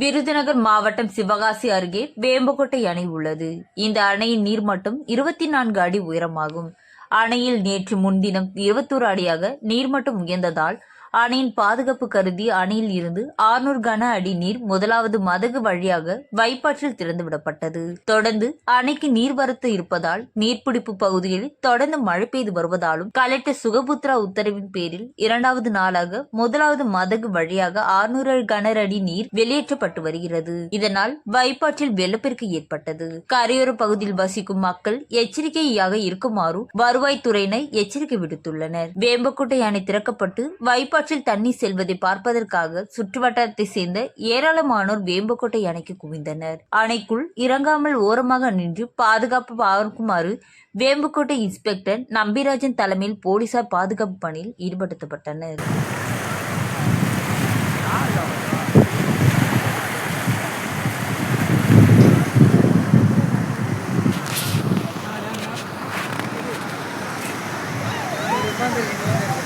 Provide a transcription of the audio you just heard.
விருதுநகர் மாவட்டம் சிவகாசி அருகே வேம்புகோட்டை அணை உள்ளது. இந்த அணையின் நீர்மட்டம் இருபத்தி நான்கு அடி உயரமாகும். அணையில் நேற்று முன்தினம் இருபத்தோரு அடியாக நீர்மட்டம் உயர்ந்ததால் அணையின் பாதுகாப்பு கருதி அணையில் இருந்து 600 கன அடி நீர் முதலாவது மதகு வழியாக வைப்பாற்றில் திறந்துவிடப்பட்டது தொடர்ந்து அணைக்கு நீர்வரத்து இருப்பதால் நீர்பிடிப்பு பகுதியில் தொடர்ந்து மழை பெய்து வருவதாலும் கலெக்டர் சுகபுத்ரா உத்தரவின் பேரில் இரண்டாவது நாளாக முதலாவது மதகு வழியாக 600 கன அடி நீர் வெளியேற்றப்பட்டு வருகிறது. இதனால் வைப்பாற்றில் வெள்ளப்பெருக்கு ஏற்பட்டது. கரையோர பகுதியில் வசிக்கும் மக்கள் எச்சரிக்கையாக இருக்குமாறு வருவாய்த்துறையினர் எச்சரிக்கை விடுத்துள்ளனர். வேம்பக்கோட்டை அணை திறக்கப்பட்டு வைப்பாற்றில் தண்ணீர் செல்வதை பார்ப்பதற்காக சுற்றுவட்டாரத்தை சேர்ந்த ஏராளமானோர் வேம்புக்கோட்டை அணைக்கு குவிந்தனர். அணைக்குள் இறங்காமல் ஓரமாக நின்று பாதுகாப்பு பார்க்குமாறு வேம்புக்கோட்டை இன்ஸ்பெக்டர் நம்பிராஜன் தலைமையில் போலீசார் பாதுகாப்பு பணியில் ஈடுபடுத்தப்பட்டனர். உட்காந்துருக்கீங்க